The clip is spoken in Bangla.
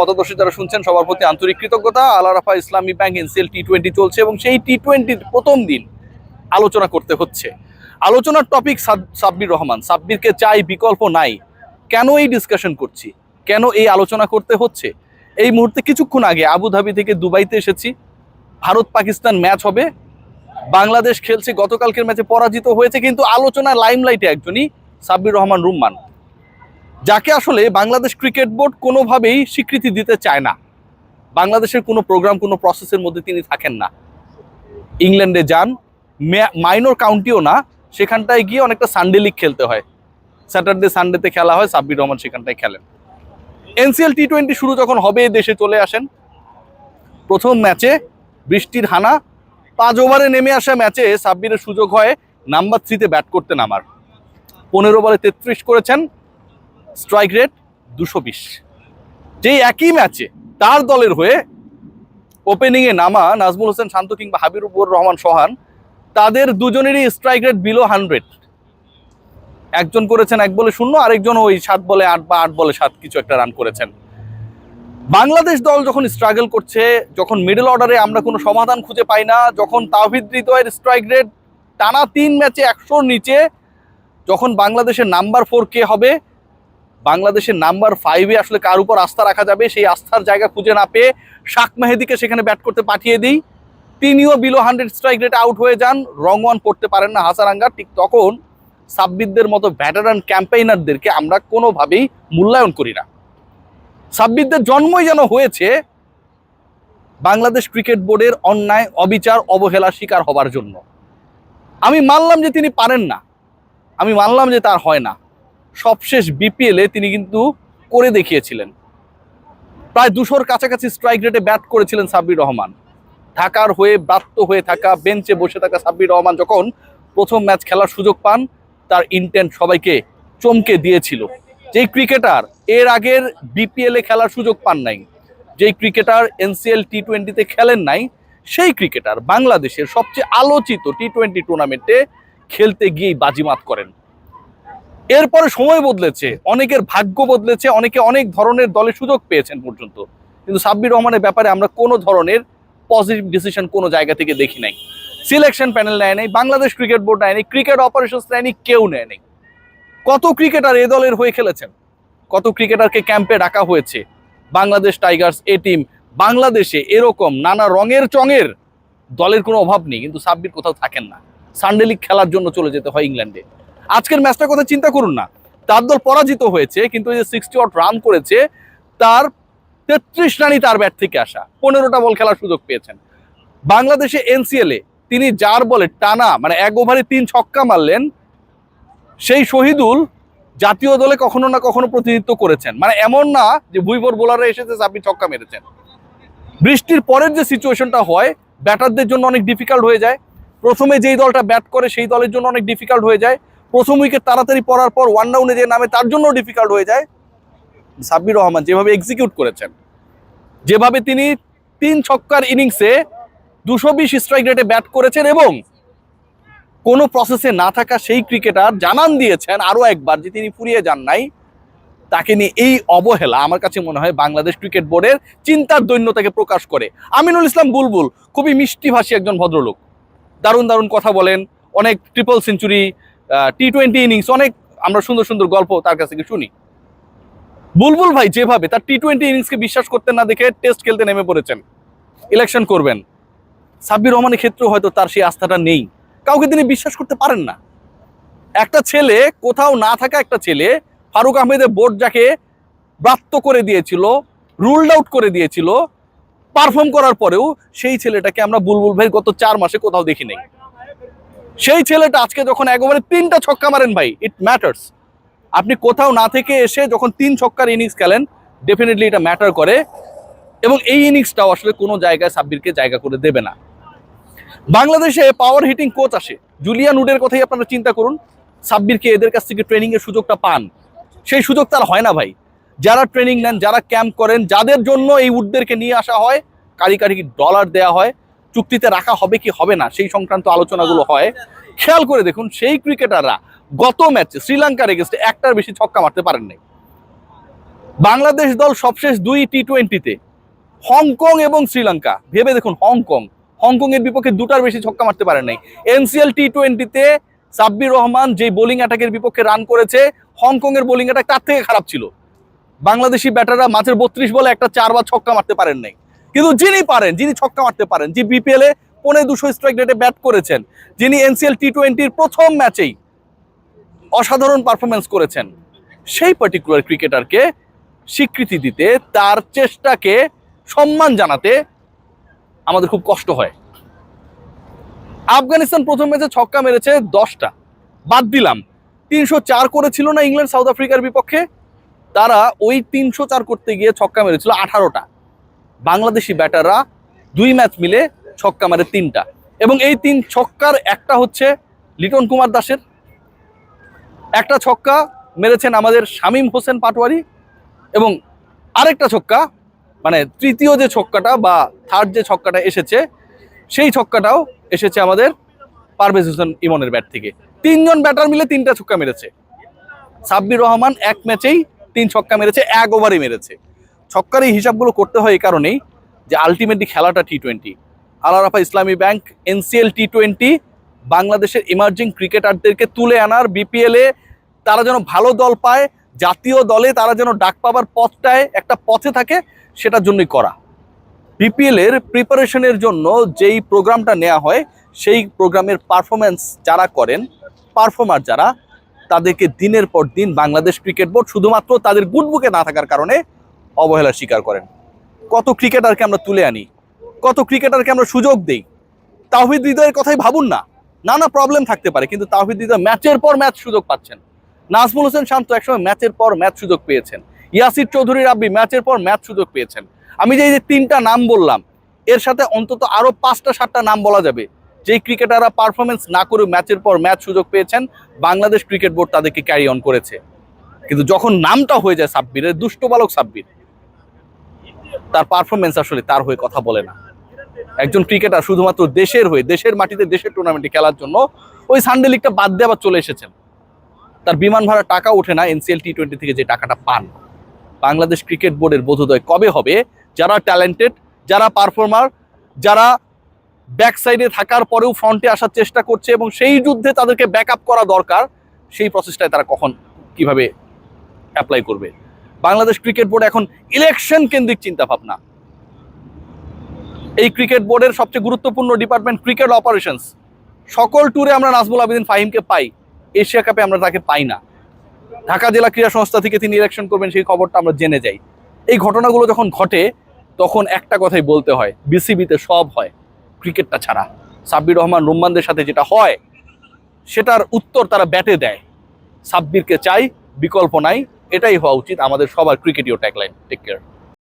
মতাদর্শী যারা শুনছেন, সবার প্রতি আন্তরিক কৃতজ্ঞতা। আল রাফা ইসলামী ব্যাংক এনসিএল টি টোয়েন্টি চলছে এবং সেই টি টোয়েন্টির প্রথম দিন আলোচনা করতে হচ্ছে। আলোচনার টপিক সাব্বির রহমান। সাব্বিরকে চাই, বিকল্প নাই। কেন এই ডিসকাশন করছি? কেন এই আলোচনা করতে হচ্ছে? এই মুহূর্তে কিছুক্ষণ আগে আবুধাবি থেকে দুবাইতে এসেছি। ভারত পাকিস্তান ম্যাচ হবে। বাংলাদেশ খেলছে, গতকালকের ম্যাচে পরাজিত হয়েছে, কিন্তু আলোচনা লাইমলাইটে একজনই সাব্বির রহমান রুম্মান। যাকে আসলে বাংলাদেশ ক্রিকেট বোর্ড কোনোভাবেই স্বীকৃতি দিতে চায় না। বাংলাদেশের কোনো প্রোগ্রাম, কোনো প্রসেসের মধ্যে তিনি থাকেন না। ইংল্যান্ডে যান মাইনর কাউন্টিও না, সেখানটায় গিয়ে অনেকটা সানডে লিগ খেলতে হয়। স্যাটারডে সানডেতে খেলা হয়, সাব্বির রহমান সেখানটায় খেলেন। এনসিএল টি টোয়েন্টি শুরু যখন হবে দেশে চলে আসেন। প্রথম ম্যাচে বৃষ্টির হানা, পাঁচ ওভারে নেমে আসা ম্যাচে সাব্বিরের সুযোগ হয়, নাম্বার থ্রিতে ব্যাট করতে নামার। পনেরো বলে তেত্রিশ করেছেন স্ট্রাইক রেট দুশো বিশ। যেই একই ম্যাচে তার দলের হয়ে ওপেনিংয়ে নামা নাজমুল হোসেন, শান্ত কিংবা হাবিবুর রহমান সোহান তাদের দুজনেরই স্ট্রাইক রেট বিলো হান্ড্রেড একজন করেছেন এক বলে শূন্য, আরেকজন ওই সাত বলে আট বা আট বলে সাত কিছু একটা রান করেছেন। বাংলাদেশ দল যখন স্ট্রাগল করছে, যখন মিডল অর্ডারে আমরা কোনো সমাধান খুঁজে পাই না, যখন তাওহিদ হৃদয়ের স্ট্রাইক রেট টানা তিন ম্যাচে একশোর নিচে, যখন বাংলাদেশের নাম্বার ফোর কে হবে বাংলাদেশের নাম্বার ফাইভে আসলে কার উপর আস্থা রাখা যাবে, সেই আস্থার জায়গা খুঁজে না পেয়ে শাক মেহেদিকে সেখানে ব্যাট করতে পাঠিয়ে দিই। তিনিও below hundred strike rate out হয়ে যান রং ওয়ান করতে পারেন না হাসারাঙ্গা ঠিক তখন সাব্বিদদের মতো ভ্যাটারান ক্যাম্পেইনারদেরকে আমরা কোনোভাবেই মূল্যায়ন করি না। সাব্বিদদের জন্মই যেন হয়েছে, বাংলাদেশ ক্রিকেট বোর্ডের অন্যায়, অবিচার অবহেলা শিকার হবার জন্য। আমি মানলাম যে তিনি পারেন না। আমি মানলাম যে তার হয় না। সবশেষ বিপিএলে তিনি কিন্তু করে দেখিয়েছিলেন। প্রায় দুশোর কাছাকাছি স্ট্রাইক রেটে ব্যাট করেছিলেন সাব্বির রহমান। ঢাকার হয়ে ব্রাত্য হয়ে থাকা বেঞ্চে বসে থাকা সাব্বির রহমান যখন প্রথম ম্যাচ খেলার সুযোগ পান, তার ইন্টেন্ট সবাইকে চমকে দিয়েছিল। যেই ক্রিকেটার এর আগের বিপিএলে খেলার সুযোগ পান নাই, যেই ক্রিকেটার এনসিএল টি টোয়েন্টিতে খেলেন নাই, সেই ক্রিকেটার বাংলাদেশের সবচেয়ে আলোচিত টি টোয়েন্টি টুর্নামেন্টে খেলতে গিয়েই বাজিমাত করেন। এরপরে সময় বদলেছে, অনেকের ভাগ্য বদলেছে, অনেকে অনেক ধরনের দলে সুযোগ পেয়েছেন পর্যন্ত। কিন্তু সাব্বির রহমানের ব্যাপারে আমরা কোনো ধরনের পজিটিভ ডিসিশন কোনো জায়গা থেকে দেখি নাই। সিলেকশন প্যানেল নেয় নাই, বাংলাদেশ ক্রিকেট বোর্ড নেয় নাই ক্রিকেট অপারেশনস নেয়নি কেউ নেয় নাই। কত ক্রিকেটার এ দলের হয়ে খেলেছেন? কত ক্রিকেটারকে ক্যাম্পে ডাকা হয়েছে? বাংলাদেশ টাইগার্স এ টিম বাংলাদেশে এরকম নানা রঙের চঙের দলের কোনো অভাব নেই, কিন্তু সাব্বির কোথাও থাকেন না। সানডে লিগ খেলার জন্য চলে যেতে হয় ইংল্যান্ডে। আজকের ম্যাচটার কথা চিন্তা করুন না। তার দল পরাজিত হয়েছে, কিন্তু যে সিক্সটি আউট রান করেছে, তার তেত্রিশ রানই তার ব্যাট থেকে আসা। পনেরোটা বল খেলার সুযোগ পেয়েছেন। বাংলাদেশে এনসিএল এ তিনি যার বলে টানা মানে এক ওভারে তিন ছক্কা মারলেন, সেই শহীদুল জাতীয় দলে কখনো না কখনো প্রতিনিধিত্ব করেছেন। মানে এমন না যে ভুইভর বোলাররা এসেছে আপনি ছক্কা মেরেছেন। বৃষ্টির পরের যে সিচুয়েশনটা হয় ব্যাটারদের জন্য অনেক ডিফিকাল্ট হয়ে যায়। প্রথমে যেই দলটা ব্যাট করে, সেই দলের জন্য অনেক ডিফিকাল্ট হয়ে যায়। প্রথম উইকেট তাড়াতাড়ি পড়ার পর ওয়ান ডাউনে যে নামে, তার জন্য ডিফিকাল্ট হয়ে যায়। সাব্বির রহমান যেভাবে এক্সিকিউট করেছেন, যেভাবে তিনি তিন ছক্কার ইনিংসে দুশো বিশ স্ট্রাইক রেটে ব্যাট করেছেন এবং কোনো প্রসেসে না থাকা সেই ক্রিকেটার জানান দিয়েছেন আরও একবার যে তিনি ফুরিয়ে যান নাই। তাকে নিয়ে এই অবহেলা আমার কাছে মনে হয় বাংলাদেশ ক্রিকেট বোর্ডের চিন্তার দৈন্যতাকে প্রকাশ করে। আমিনুল ইসলাম বুলবুল, খুবই মিষ্টিভাষী একজন ভদ্রলোক। দারুণ দারুণ কথা বলেন, অনেক triple century T twenty innings অনেক আমরা সুন্দর সুন্দর গল্প তার কাছ থেকে শুনি। বুলবুল ভাই যেভাবে তার টি টোয়েন্টি ইনিংসকে বিশ্বাস করতে না দেখে টেস্ট খেলতে নেমে পড়েছেন। ইলেকশন করবেন। সাব্বির রহমানের ক্ষেত্রেও হয়তো তার সেই আস্থাটা নেই। কাউকে তিনি বিশ্বাস করতে পারেন না। একটা ছেলে, কোথাও না থাকা একটা ছেলে, ফারুক আহমেদের বোর্ড যাকে ব্রাত্য করে দিয়েছিল রুলড আউট করে দিয়েছিল পারফর্ম করার পরেও সেই ছেলেটাকে আমরা বুলবুল ভাই গত চার মাসে কোথাও দেখি নাই। সেই ছেলেটা আজকে যখন একবারে তিনটা ছক্কা মারেন ভাই ইট ম্যাটার্স আপনি কোথাও না থেকে এসে যখন তিন ছক্কার ইনিংস খেলেন ডেফিনেটলি এটা ম্যাটার করে। এবং এই ইনিংসটাও আসলে কোনো জায়গায় সাব্বিরকে জায়গা করে দেবে না। বাংলাদেশে পাওয়ার হিটিং কোচ আসে। জুলিয়ান উডের কথাই আপনারা চিন্তা করুন। সাব্বিরকে এদের কাছ থেকে ট্রেনিংয়ের সুযোগটা পান? সেই সুযোগ তার হয় না ভাই। যারা ট্রেনিং নেন, যারা ক্যাম্প করেন, যাদের জন্য এই উডদেরকে নিয়ে আসা হয় কারি কারি ডলার দেওয়া হয়। চুক্তিতে রাখা হবে কি হবে না, সেই সংক্রান্ত আলোচনাগুলো হয়। খেয়াল করে দেখুন, সেই ক্রিকেটাররা গত ম্যাচে শ্রীলঙ্কার এগেস্টে একটার বেশি ছক্কা মারতে পারেন নাই বাংলাদেশ দল সবশেষ দুই টি টোয়েন্টিতে হংকং এবং শ্রীলঙ্কা। ভেবে দেখুন, হংকং। হংকং এর বিপক্ষে দুটার বেশি ছক্কা মারতে পারেন নাই। এনসিএল টি টোয়েন্টিতে সাব্বির রহমান যে বোলিং অ্যাটাকের বিপক্ষে রান করেছে হংকং এর বোলিং অ্যাটাক তার থেকে খারাপ ছিল। বাংলাদেশি ব্যাটাররা মাঝের বত্রিশ বলে একটা চার বা ছক্কা মারতে পারেন নাই। কিন্তু যিনি পারেন, যিনি ছক্কা মারতে পারেন যিনি বিপিএল এ পনে দুশো স্ট্রাইক রেটে ব্যাট করেছেন, যিনি এনসিএল টি টোয়েন্টির প্রথম ম্যাচেই অসাধারণ পারফরমেন্স করেছেন, সেই পার্টিকুলার ক্রিকেটারকে স্বীকৃতি দিতে, তার চেষ্টাকে সম্মান জানাতে আমাদের খুব কষ্ট হয়। আফগানিস্তান প্রথম ম্যাচে ছক্কা মেরেছে দশটা। বাদ দিলাম, তিনশো চার করেছিল না ইংল্যান্ড, সাউথ আফ্রিকার বিপক্ষে? তারা ওই তিনশো চার করতে গিয়ে ছক্কা মেরেছিল আঠারোটা। বাংলাদেশি ব্যাটাররা দুই ম্যাচ মিলে ছক্কা মারে তিনটা। এবং এই তিন ছক্কার একটা হচ্ছে লিটন কুমার দাসের। একটা ছক্কা মেরেছেন আমাদের শামীম হোসেন পাটোয়ারি এবং আরেকটা ছক্কা মানে তৃতীয় যে ছক্কাটা বা থার্ড যে ছক্কাটা এসেছে, সেই ছক্কাটাও এসেছে আমাদের পারভেজ হোসেন ইমনের ব্যাট থেকে। তিনজন ব্যাটার মিলে তিনটা ছক্কা মেরেছে। সাব্বির রহমান এক ম্যাচেই তিন ছক্কা মেরেছে, এক ওভারে মেরেছে। ছক্কার এই হিসাবগুলো করতে হয় এই কারণেই যে আলটিমেটলি খেলাটা T twenty Al-Arafah Islami bank NCL T twenty বাংলাদেশের ইমার্জিং ক্রিকেটারদেরকে তুলে আনার বিপিএলে তারা যেন ভালো দল পায়, জাতীয় দলে তারা যেন ডাক পাবার পথটায় একটা পথে থাকে, সেটার জন্যই করা। বিপিএল এর প্রিপারেশনের জন্য যেই প্রোগ্রামটা নেওয়া হয়, সেই প্রোগ্রামের পারফরমেন্স যারা করেন পারফর্মার যারা, তাদেরকে দিনের পর দিন বাংলাদেশ ক্রিকেট বোর্ড শুধুমাত্র তাদের গুডবুকে না থাকার কারণে অবহেলার স্বীকার করেন। কত ক্রিকেটারকে আমরা তুলে আনি, কত ক্রিকেটারকে আমরা সুযোগ দেই। তাহিদ হৃদয়ের কথাই ভাবুন না, নানা প্রবলেম থাকতে পারে, কিন্তু তাহিদ হৃদয় ম্যাচের পর ম্যাচ সুযোগ পাচ্ছেন। নাজমুল হোসেন শান্ত একসময় ম্যাচের পর ম্যাচ সুযোগ পেয়েছেন। ইয়াসির চৌধুরী রাব্বি ম্যাচের পর ম্যাচ সুযোগ পেয়েছেন। আমি যে এই যে তিনটা নাম বললাম, এর সাথে অন্তত আরও পাঁচটা, সাতটা নাম বলা যাবে। যেই ক্রিকেটাররা পারফরমেন্স না করে ম্যাচের পর ম্যাচ সুযোগ পেয়েছেন, বাংলাদেশ ক্রিকেট বোর্ড তাদেরকে ক্যারি অন করেছে। কিন্তু যখন নামটা হয়ে যায় সাব্বিরের, দুষ্ট বালক সাব্বির তার পারফরমেন্স আসলে তার হয়ে কথা বলে না। একজন ক্রিকেটার শুধুমাত্র দেশের হয়ে, দেশের মাটিতে দেশের টুর্নামেন্টে খেলার জন্য ওই সানডে লিগটা বাদ দিয়ে চলে এসেছেন। তার বিমান ভাড়া টাকা ওঠে না এনসিএল টি টোয়েন্টি থেকে যে টাকাটা পান। বাংলাদেশ ক্রিকেট বোর্ডের বোধোদয় কবে হবে? যারা ট্যালেন্টেড যারা পারফর্মার যারা ব্যাক সাইডে থাকার পরেও ফ্রন্টে আসার চেষ্টা করছে এবং সেই যুদ্ধে তাদেরকে ব্যাক করা দরকার, সেই প্রসেসটায় তারা কখন কীভাবে অ্যাপ্লাই করবে? বাংলাদেশ ক্রিকেট বোর্ড এখন ইলেকশন কেন্দ্রিক চিন্তা ভাবনা এই ক্রিকেট বোর্ডের সবচেয়ে গুরুত্বপূর্ণ ডিপার্টমেন্ট ক্রিকেট অপারেশনস। সকল ট্যুরে আমরা নাজমুল আবেদিন ফাহিমকে পাই, এশিয়া কাপে আমরা তাকে পাই না। ঢাকা জেলা ক্রীড়া সংস্থা থেকে তিনি ইলেকশন করবেন সেই খবরটা আমরা জেনে যাই। এই ঘটনাগুলো যখন ঘটে, তখন একটা কথাই বলতে হয়, বিসিবিতে সব হয়, ক্রিকেটটা ছাড়া। সাব্বির রহমান রুম্মানদের সাথে যেটা হয়, সেটার উত্তর তারা ব্যাটে দেয়। সাব্বিরকে চাই, বিকল্প নাই এটাই হওয়া উচিত আমাদের সবার ক্রিকেটীয় ট্যাগলাইন টেক কেয়ার